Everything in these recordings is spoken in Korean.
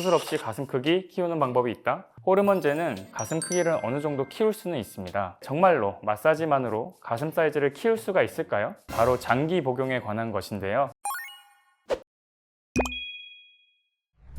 수술 없이 가슴 크기 키우는 방법이 있다. 호르몬제는 가슴 크기를 어느 정도 키울 수는 있습니다. 정말로 마사지만으로 가슴 사이즈를 키울 수가 있을까요? 바로 장기 복용에 관한 것인데요.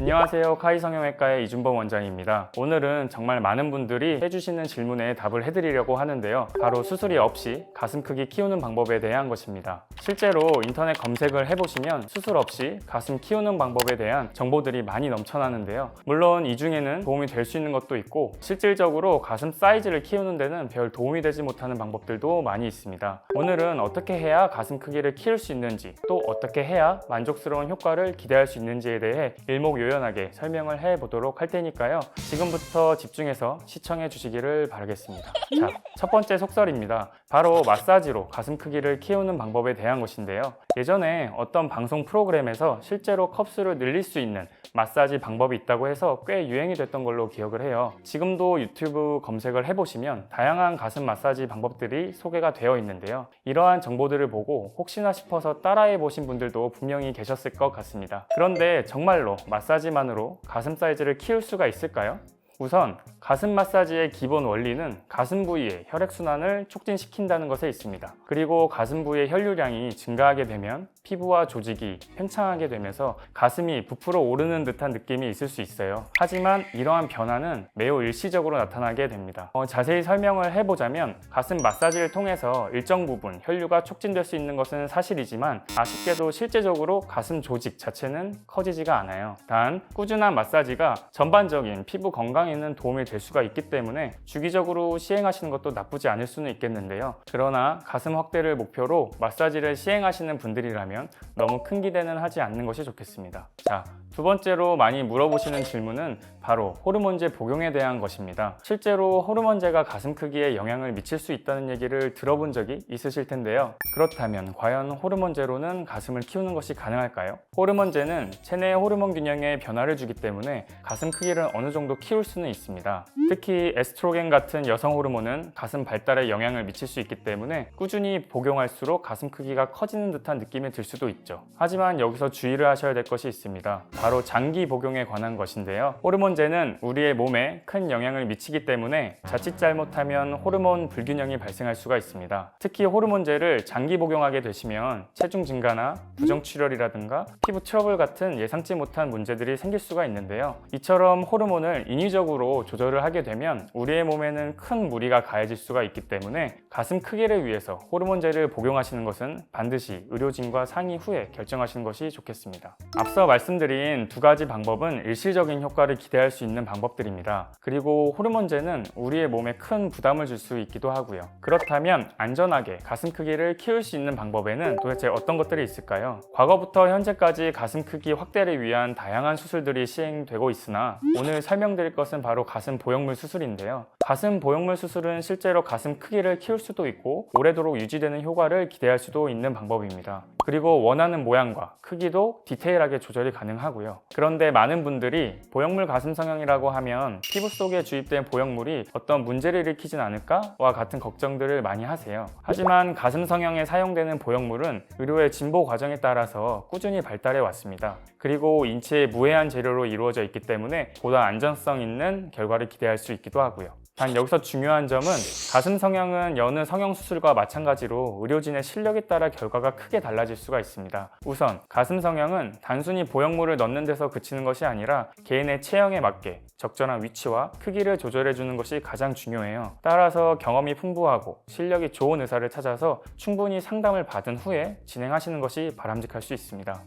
안녕하세요. 카이 성형외과의 이준범 원장입니다. 오늘은 정말 많은 분들이 해주시는 질문에 답을 해드리려고 하는데요. 바로 수술이 없이 가슴 크기 키우는 방법에 대한 것입니다. 실제로 인터넷 검색을 해보시면 수술 없이 가슴 키우는 방법에 대한 정보들이 많이 넘쳐나는데요. 물론 이 중에는 도움이 될 수 있는 것도 있고 실질적으로 가슴 사이즈를 키우는 데는 별 도움이 되지 못하는 방법들도 많이 있습니다. 오늘은 어떻게 해야 가슴 크기를 키울 수 있는지 또 어떻게 해야 만족스러운 효과를 기대할 수 있는지에 대해 일목요연 하게 설명을 해 보도록 할 테니까요. 지금부터 집중해서 시청해 주시기를 바라겠습니다. 자, 첫 번째 속설입니다. 바로 마사지로 가슴 크기를 키우는 방법에 대한 것인데요. 예전에 어떤 방송 프로그램에서 실제로 컵수를 늘릴 수 있는 마사지 방법이 있다고 해서 꽤 유행이 됐던 걸로 기억을 해요. 지금도 유튜브 검색을 해보시면 다양한 가슴 마사지 방법들이 소개가 되어 있는데요. 이러한 정보들을 보고 혹시나 싶어서 따라해 보신 분들도 분명히 계셨을 것 같습니다. 그런데 정말로 마사지만으로 가슴 사이즈를 키울 수가 있을까요? 우선 가슴 마사지의 기본 원리는 가슴 부위의 혈액순환을 촉진시킨다는 것에 있습니다. 그리고 가슴 부위의 혈류량이 증가하게 되면 피부와 조직이 팽창하게 되면서 가슴이 부풀어 오르는 듯한 느낌이 있을 수 있어요. 하지만 이러한 변화는 매우 일시적으로 나타나게 됩니다. 어, 자세히 설명을 해보자면 가슴 마사지를 통해서 일정 부분 혈류가 촉진될 수 있는 것은 사실이지만 아쉽게도 실제적으로 가슴 조직 자체는 커지지가 않아요. 단 꾸준한 마사지가 전반적인 피부 건강에 는 도움이 될 수가 있기 때문에 주기적으로 시행하시는 것도 나쁘지 않을 수는 있겠는데요. 그러나 가슴 확대를 목표로 마사지를 시행하시는 분들이라면 너무 큰 기대는 하지 않는 것이 좋겠습니다. 자, 두 번째로 많이 물어보시는 질문은 바로 호르몬제 복용에 대한 것입니다. 실제로 호르몬제가 가슴 크기에 영향을 미칠 수 있다는 얘기를 들어본 적이 있으실 텐데요. 그렇다면 과연 호르몬제로는 가슴을 키우는 것이 가능할까요? 호르몬제는 체내 호르몬 균형에 변화를 주기 때문에 가슴 크기를 어느 정도 키울 수는 있습니다. 특히 에스트로겐 같은 여성 호르몬은 가슴 발달에 영향을 미칠 수 있기 때문에 꾸준히 복용할수록 가슴 크기가 커지는 듯한 느낌이 들 수도 있죠. 하지만 여기서 주의를 하셔야 될 것이 있습니다. 바로 장기 복용에 관한 것인데요. 호르몬제는 우리의 몸에 큰 영향을 미치기 때문에 자칫 잘못하면 호르몬 불균형이 발생할 수가 있습니다. 특히 호르몬제를 장기 복용하게 되시면 체중 증가나 부정출혈이라든가 피부 트러블 같은 예상치 못한 문제들이 생길 수가 있는데요. 이처럼 호르몬을 인위적으로 조절을 하게 되면 우리의 몸에는 큰 무리가 가해질 수가 있기 때문에 가슴 크기를 위해서 호르몬제를 복용하시는 것은 반드시 의료진과 상의 후에 결정하시는 것이 좋겠습니다. 앞서 말씀드린 두 가지 방법은 일시적인 효과를 기대할 수 있는 방법들입니다. 그리고 호르몬제는 우리의 몸에 큰 부담을 줄 수 있기도 하고요. 그렇다면 안전하게 가슴 크기를 키울 수 있는 방법에는 도대체 어떤 것들이 있을까요? 과거부터 현재까지 가슴 크기 확대를 위한 다양한 수술들이 시행되고 있으나 오늘 설명드릴 것은 바로 가슴 보형물 수술인데요. 가슴 보형물 수술은 실제로 가슴 크기를 키울 수도 있고 오래도록 유지되는 효과를 기대할 수도 있는 방법입니다. 그리고 원하는 모양과 크기도 디테일하게 조절이 가능하고요. 그런데 많은 분들이 보형물 가슴 성형이라고 하면 피부 속에 주입된 보형물이 어떤 문제를 일으키진 않을까와 같은 걱정들을 많이 하세요. 하지만 가슴 성형에 사용되는 보형물은 의료의 진보 과정에 따라서 꾸준히 발달해 왔습니다. 그리고 인체의 무해한 재료로 이루어져 있기 때문에 보다 안전성 있는 결과를 기대할 수 있기도 하고요. 단 여기서 중요한 점은 가슴 성형은 여느 성형 수술과 마찬가지로 의료진의 실력에 따라 결과가 크게 달라질 수가 있습니다. 우선 가슴 성형은 단순히 보형물을 넣는 데서 그치는 것이 아니라 개인의 체형에 맞게 적절한 위치와 크기를 조절해 주는 것이 가장 중요해요. 따라서 경험이 풍부하고 실력이 좋은 의사를 찾아서 충분히 상담을 받은 후에 진행하시는 것이 바람직할 수 있습니다.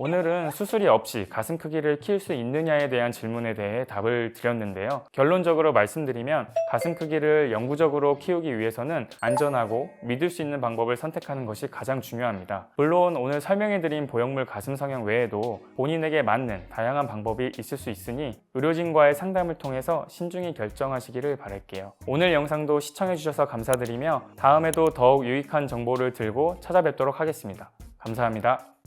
오늘은 수술이 없이 가슴 크기를 키울 수 있느냐에 대한 질문에 대해 답을 드렸는데요. 결론적으로 말씀드리면 가슴 크기를 영구적으로 키우기 위해서는 안전하고 믿을 수 있는 방법을 선택하는 것이 가장 중요합니다. 물론 오늘 설명해드린 보형물 가슴 성형 외에도 본인에게 맞는 다양한 방법이 있을 수 있으니 의료진과의 상담을 통해서 신중히 결정하시기를 바랄게요. 오늘 영상도 시청해주셔서 감사드리며 다음에도 더욱 유익한 정보를 들고 찾아뵙도록 하겠습니다. 감사합니다.